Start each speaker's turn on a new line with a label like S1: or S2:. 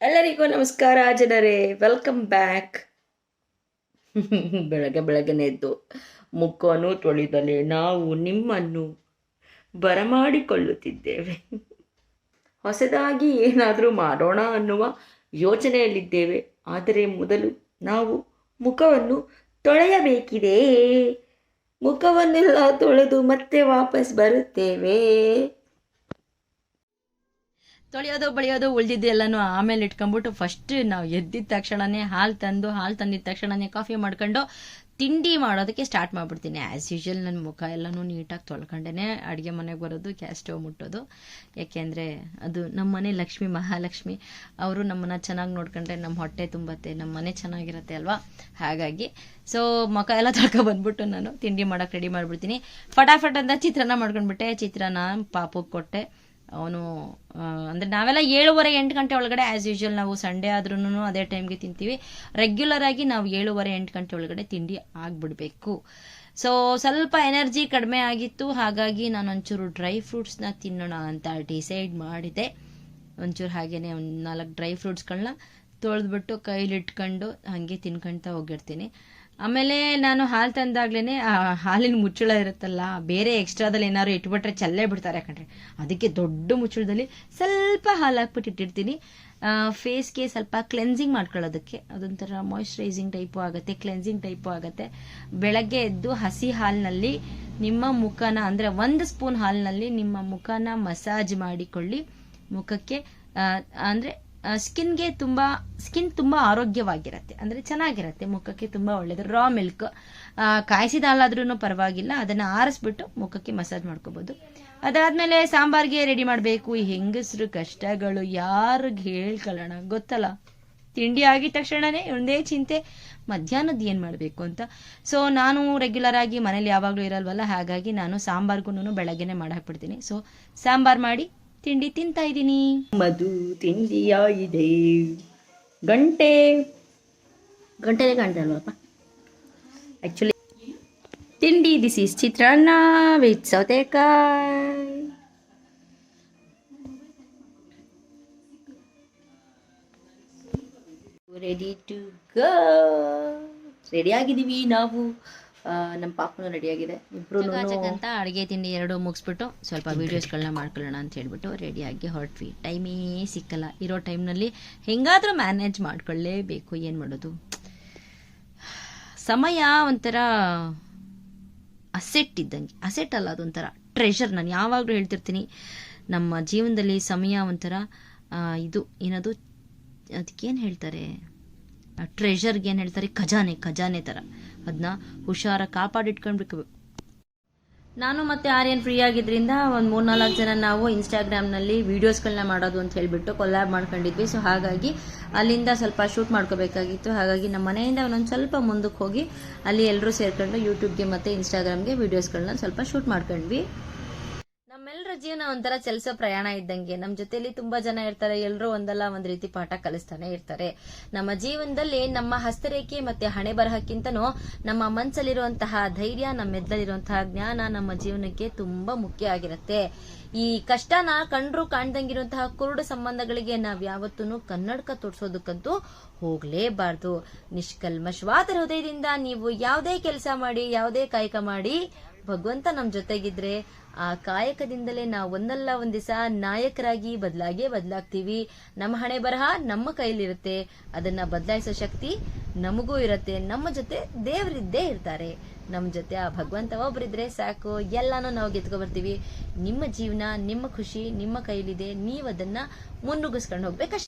S1: ಎಲ್ಲರಿಗೂ ನಮಸ್ಕಾರ ಜನರೇ ವೆಲ್ಕಮ್ ಬ್ಯಾಕ್ ಬೆಳಗ್ಗೆ ಬೆಳಗ್ಗೆನೆ ಎದ್ದು ಮುಖವನ್ನು ತೊಳೆದಲೆ ನಾವು ನಿಮ್ಮನ್ನು ಬರಮಾಡಿಕೊಳ್ಳುತ್ತಿದ್ದೇವೆ. ಹೊಸದಾಗಿ ಏನಾದರೂ ಮಾಡೋಣ ಅನ್ನುವ ಯೋಚನೆಯಲ್ಲಿದ್ದೇವೆ. ಆದರೆ ಮೊದಲು ನಾವು ಮುಖವನ್ನು ತೊಳೆಯಬೇಕಿದೆ. ಮುಖವನ್ನೆಲ್ಲ ತೊಳೆದು ಮತ್ತೆ ವಾಪಸ್ ಬರುತ್ತೇವೆ. ತೊಳೆಯೋದು, ಬಳಿಯೋದು ಉಳಿದಿದ್ದು ಎಲ್ಲನೂ ಆಮೇಲೆ ಇಟ್ಕೊಂಡ್ಬಿಟ್ಟು ಫಸ್ಟ್ ನಾವು ಎದ್ದಿದ ತಕ್ಷಣನೇ ಹಾಲು ತಂದು, ಹಾಲು ತಂದಿದ ತಕ್ಷಣನೇ ಕಾಫಿ ಮಾಡ್ಕೊಂಡು ತಿಂಡಿ ಮಾಡೋದಕ್ಕೆ ಸ್ಟಾರ್ಟ್ ಮಾಡ್ಬಿಡ್ತೀನಿ. ಆ್ಯಸ್ ಯೂಶ್ವಲ್ ನನ್ನ ಮುಖ ಎಲ್ಲನೂ ನೀಟಾಗಿ ತೊಳ್ಕೊಂಡೇ ಅಡುಗೆ ಮನೆಗೆ ಬರೋದು, ಗ್ಯಾಸ್ ಸ್ಟವ್ ಮುಟ್ಟೋದು. ಯಾಕೆಂದರೆ ಅದು ನಮ್ಮ ಮನೆ ಲಕ್ಷ್ಮಿ, ಮಹಾಲಕ್ಷ್ಮಿ. ಅವರು ನಮ್ಮನ್ನ ಚೆನ್ನಾಗಿ ನೋಡ್ಕೊಂಡ್ರೆ ನಮ್ಮ ಹೊಟ್ಟೆ ತುಂಬತ್ತೆ ನಮ್ಮ ಮನೆ ಚೆನ್ನಾಗಿರುತ್ತೆ ಅಲ್ವಾ? ಹಾಗಾಗಿ ಸೊ ಮುಖ ಎಲ್ಲ ತೊಳ್ಕೊ ಬಂದ್ಬಿಟ್ಟು ನಾನು ತಿಂಡಿ ಮಾಡೋಕೆ ರೆಡಿ ಮಾಡಿಬಿಡ್ತೀನಿ. ಫಟಾಫಟ್ ಅಂತ ಚಿತ್ರಾನ್ನ ಮಾಡ್ಕೊಂಡ್ಬಿಟ್ಟೆ. ಚಿತ್ರಾನ್ನ ಪಾಪಕ್ಕೆ ಕೊಟ್ಟೆ. ಅವನು ಅಂದರೆ ನಾವೆಲ್ಲ ಏಳುವರೆ ಎಂಟು ಗಂಟೆ ಒಳಗಡೆ ಆ್ಯಸ್ ಯೂಶ್ವಲ್ ನಾವು ಸಂಡೇ ಆದ್ರೂ ಅದೇ ಟೈಮ್ಗೆ ತಿಂತೀವಿ. ರೆಗ್ಯುಲರ್ ಆಗಿ ನಾವು ಏಳುವರೆ ಎಂಟು ಗಂಟೆ ಒಳಗಡೆ ತಿಂಡಿ ಆಗಿಬಿಡಬೇಕು. ಸೊ ಸ್ವಲ್ಪ ಎನರ್ಜಿ ಕಡಿಮೆ ಆಗಿತ್ತು. ಹಾಗಾಗಿ ನಾನು ಒಂಚೂರು ಡ್ರೈ ಫ್ರೂಟ್ಸ್ನ ತಿನ್ನೋಣ ಅಂತ ಡಿಸೈಡ್ ಮಾಡಿದೆ. ಒಂಚೂರು ಹಾಗೇನೆ ಒಂದು ನಾಲ್ಕು ಡ್ರೈ ಫ್ರೂಟ್ಸ್ಗಳನ್ನ ತೊಳೆದ್ಬಿಟ್ಟು ಕೈಲಿಟ್ಕೊಂಡು ಹಾಗೆ ತಿನ್ಕೊಳ್ತಾ ಹೋಗಿರ್ತೀನಿ. ಆಮೇಲೆ ನಾನು ಹಾಲು ತಂದಾಗ್ಲೇ ಆ, ಹಾಲಿನ ಮುಚ್ಚಳ ಇರುತ್ತಲ್ಲ, ಬೇರೆ ಎಕ್ಸ್ಟ್ರಾದಲ್ಲಿ ಏನಾದ್ರು ಇಟ್ಬಿಟ್ರೆ ಚಲ್ಲೇ ಬಿಡ್ತಾರೆ ಯಾಕಂದ್ರೆ ಅದಕ್ಕೆ ದೊಡ್ಡ ಮುಚ್ಚಳದಲ್ಲಿ ಸ್ವಲ್ಪ ಹಾಲು ಹಾಕ್ಬಿಟ್ಟು ಇಟ್ಟಿರ್ತೀನಿ ಫೇಸ್ಗೆ ಸ್ವಲ್ಪ ಕ್ಲೆನ್ಸಿಂಗ್ ಮಾಡ್ಕೊಳ್ಳೋದಕ್ಕೆ. ಅದೊಂಥರ ಮಾಯಿಶ್ಚರೈಸಿಂಗ್ ಟೈಪು ಆಗುತ್ತೆ ಕ್ಲೆನ್ಸಿಂಗ್ ಟೈಪು ಆಗುತ್ತೆ. ಬೆಳಗ್ಗೆ ಎದ್ದು ಹಸಿ ಹಾಲಿನಲ್ಲಿ ನಿಮ್ಮ ಮುಖನ, ಅಂದರೆ ಒಂದು ಸ್ಪೂನ್ ಹಾಲಿನಲ್ಲಿ ನಿಮ್ಮ ಮುಖನ ಮಸಾಜ್ ಮಾಡಿಕೊಳ್ಳಿ. ಮುಖಕ್ಕೆ ಅಂದರೆ ಸ್ಕಿನ್ಗೆ ತುಂಬ ಸ್ಕಿನ್ ತುಂಬ ಆರೋಗ್ಯವಾಗಿರುತ್ತೆ. ಅಂದರೆ ಚೆನ್ನಾಗಿರುತ್ತೆ. ಮುಖಕ್ಕೆ ತುಂಬ ಒಳ್ಳೆಯದು ರಾ ಮಿಲ್ಕ್ ಕಾಯಿಸಿದ ಹಾಲಾದ್ರೂ ಪರವಾಗಿಲ್ಲ. ಅದನ್ನು ಆರಿಸ್ಬಿಟ್ಟು ಮುಖಕ್ಕೆ ಮಸಾಜ್ ಮಾಡ್ಕೋಬೋದು. ಅದಾದಮೇಲೆ ಸಾಂಬಾರ್ಗೆ ರೆಡಿ ಮಾಡಬೇಕು. ಈ ಹೆಂಗಸರು ಕಷ್ಟಗಳು ಯಾರಿಗೆ ಹೇಳ್ಕೊಳ್ಳೋಣ? ಗೊತ್ತಲ್ಲ? ತಿಂಡಿ ಆಗಿದ ತಕ್ಷಣನೇ ಒಂದೇ ಚಿಂತೆ, ಮಧ್ಯಾಹ್ನದ ಏನು ಮಾಡಬೇಕು ಅಂತ. ಸೊ ನಾನು ರೆಗ್ಯುಲರ್ ಆಗಿ ಮನೇಲಿ ಯಾವಾಗಲೂ ಇರಲ್ವಲ್ಲ? ಹಾಗಾಗಿ ನಾನು ಸಾಂಬಾರ್ಗೂ ಬೆಳಗ್ಗೆನೆ ಮಾಡಾಕ್ಬಿಡ್ತೀನಿ. ಸೊ ಸಾಂಬಾರ್ ಮಾಡಿ ತಿಂಡಿ ತಿಂತಾ ಇದ್ದೀನಿ. ಮಧು ತಿಂಡಿಯಾಗಿದೆ. ಗಂಟೆ. ಗಂಟೆನೇ ಕಾಣ್ತಲ್ವಪ್ಪ ಆ್ಯಕ್ಚುಲಿ ತಿಂಡಿ this is chitranna with southekayi. Ready to go ready ಆಗಿದ್ದೀವಿ ನಾವು. ನಮ್ಮ ಪಾಪನು ರೆಡಿ ಆಗಿದೆ. ಅಂತ ಅಡುಗೆ ತಿಂಡಿ ಎರಡು ಮುಗಿಸ್ಬಿಟ್ಟು ಸ್ವಲ್ಪ ವೀಡಿಯೋಸ್ಗಳನ್ನ ಮಾಡ್ಕೊಳ್ಳೋಣ ಅಂತ ಹೇಳ್ಬಿಟ್ಟು ರೆಡಿಯಾಗಿ ಹೊರಟ್ವಿ. ಟೈಮೇ ಸಿಕ್ಕಲ್ಲ. ಇರೋ ಟೈಮ್ನಲ್ಲಿ ಹೆಂಗಾದರೂ ಮ್ಯಾನೇಜ್ ಮಾಡ್ಕೊಳ್ಳೇಬೇಕು. ಏನು ಮಾಡೋದು? ಸಮಯ ಒಂಥರ ಅಸೆಟ್ ಇದ್ದಂಗೆ. ಅಸೆಟ್ ಅಲ್ಲ, ಅದೊಂಥರ ಟ್ರೆಷರ್ ನಾನು ಯಾವಾಗಲೂ ಹೇಳ್ತಿರ್ತೀನಿ, ನಮ್ಮ ಜೀವನದಲ್ಲಿ ಸಮಯ ಒಂಥರ ಇದು, ಏನದು? ಅದಕ್ಕೇನು ಹೇಳ್ತಾರೆ? ಟ್ರೆಷರ್ಗೆ ಏನು ಹೇಳ್ತಾರೆ? ಖಜಾನೆ ಖಜಾನೆ ಥರ ಅದನ್ನ ಹುಷಾರ ಕಾಪಾಡಿಟ್ಕೊಂಡ್ಬೇಕು ನಾನು ಮತ್ತೆ ಆರ್ಯನ್ ಫ್ರೀ ಆಗಿದ್ರಿಂದ ಒಂದು ಮೂರ್ನಾಲ್ಕು ಜನ ನಾವು ಇನ್ಸ್ಟಾಗ್ರಾಮ್ನಲ್ಲಿ ವೀಡಿಯೋಸ್ಗಳನ್ನ ಮಾಡೋದು ಅಂತ ಹೇಳ್ಬಿಟ್ಟು ಕೊಲ್ಯಾಬ್ ಮಾಡ್ಕೊಂಡಿದ್ವಿ. ಸೊ ಹಾಗಾಗಿ ಅಲ್ಲಿಂದ ಸ್ವಲ್ಪ ಶೂಟ್ ಮಾಡ್ಕೋಬೇಕಾಗಿತ್ತು. ಹಾಗಾಗಿ ನಮ್ಮ ಮನೆಯಿಂದ ಒಂದೊಂದು ಸ್ವಲ್ಪ ಮುಂದಕ್ಕೆ ಹೋಗಿ ಅಲ್ಲಿ ಎಲ್ಲರೂ ಸೇರ್ಕೊಂಡು ಯೂಟ್ಯೂಬ್ಗೆ ಮತ್ತು ಇನ್ಸ್ಟಾಗ್ರಾಮ್ಗೆ ವೀಡಿಯೋಸ್ಗಳನ್ನ ಸ್ವಲ್ಪ ಶೂಟ್ ಮಾಡ್ಕೊಂಡ್ವಿ. ನಮ್ಮೆಲ್ಲರ ಜೀವನ ಒಂಥರ ಚಲಿಸೋ ಪ್ರಯಾಣ ಇದ್ದಂಗೆ. ನಮ್ಮ ಜೊತೆಯಲ್ಲಿ ತುಂಬಾ ಜನ ಇರ್ತಾರೆ ಎಲ್ಲರೂ ಒಂದಲ್ಲ ಒಂದ್ ರೀತಿ ಪಾಠ ಕಲಿಸ್ತಾನೆ ಇರ್ತಾರೆ. ನಮ್ಮ ಜೀವನದಲ್ಲಿ ನಮ್ಮ ಹಸ್ತರೇಖೆ ಮತ್ತೆ ಹಣೆ ಬರಹಕ್ಕಿಂತನೂ ನಮ್ಮ ಮನಸ್ಸಲ್ಲಿರುವಂತಹ ಧೈರ್ಯ, ನಮ್ಮ ನಮ್ಮೆದ್ದಲಿರುವಂತಹ ಜ್ಞಾನ ನಮ್ಮ ಜೀವನಕ್ಕೆ ತುಂಬಾ ಮುಖ್ಯ ಆಗಿರುತ್ತೆ. ಈ ಕಷ್ಟನ ಕಂಡ್ರು ಕಾಣ್ದಂಗಿರುವಂತಹ ಕುರುಡು ಸಂಬಂಧಗಳಿಗೆ ನಾವ್ ಯಾವತ್ತೂ ಕನ್ನಡಕ ತೋರ್ಸೋದಕ್ಕಂತೂ ಹೋಗ್ಲೇಬಾರ್ದು. ನಿಷ್ಕಲ್ಮಶವಾದ ಹೃದಯದಿಂದ ನೀವು ಯಾವುದೇ ಕೆಲಸ ಮಾಡಿ, ಯಾವುದೇ ಕಾಯಕ ಮಾಡಿ ಭಗವಂತ ನಮ್ಮ ಜೊತೆಗಿದ್ರೆ, ಆ ಕಾಯಕದಿಂದಲೇ ನಾವು ಒಂದಲ್ಲ ಒಂದ್ ದಿವಸ ನಾಯಕರಾಗಿ ಬದಲಾಗೇ ಬದಲಾಗ್ತೀವಿ. ನಮ್ಮ ಹಣೆ ಬರಹ ನಮ್ಮ ಕೈಲಿರುತ್ತೆ. ಅದನ್ನ ಬದಲಾಯಿಸೋ ಶಕ್ತಿ ನಮಗೂ ಇರುತ್ತೆ. ನಮ್ಮ ಜೊತೆ ದೇವರಿದ್ದೇ ಇರ್ತಾರೆ. ನಮ್ಮ ಜೊತೆ ಆ ಭಗವಂತ ಒಬ್ಬರಿದ್ರೆ ಸಾಕು. ಎಲ್ಲಾನು ನಾವು ಗೆದ್ಕೊ ಬರ್ತೀವಿ ನಿಮ್ಮ ಜೀವನ, ನಿಮ್ಮ ಖುಷಿ, ನಿಮ್ಮ ಕೈಲಿದೆ. ನೀವು ಅದನ್ನ ಮುನ್ನುಗ್ಗಿಸ್ಕೊಂಡು ಹೋಗ್ಬೇಕಷ್ಟೇ.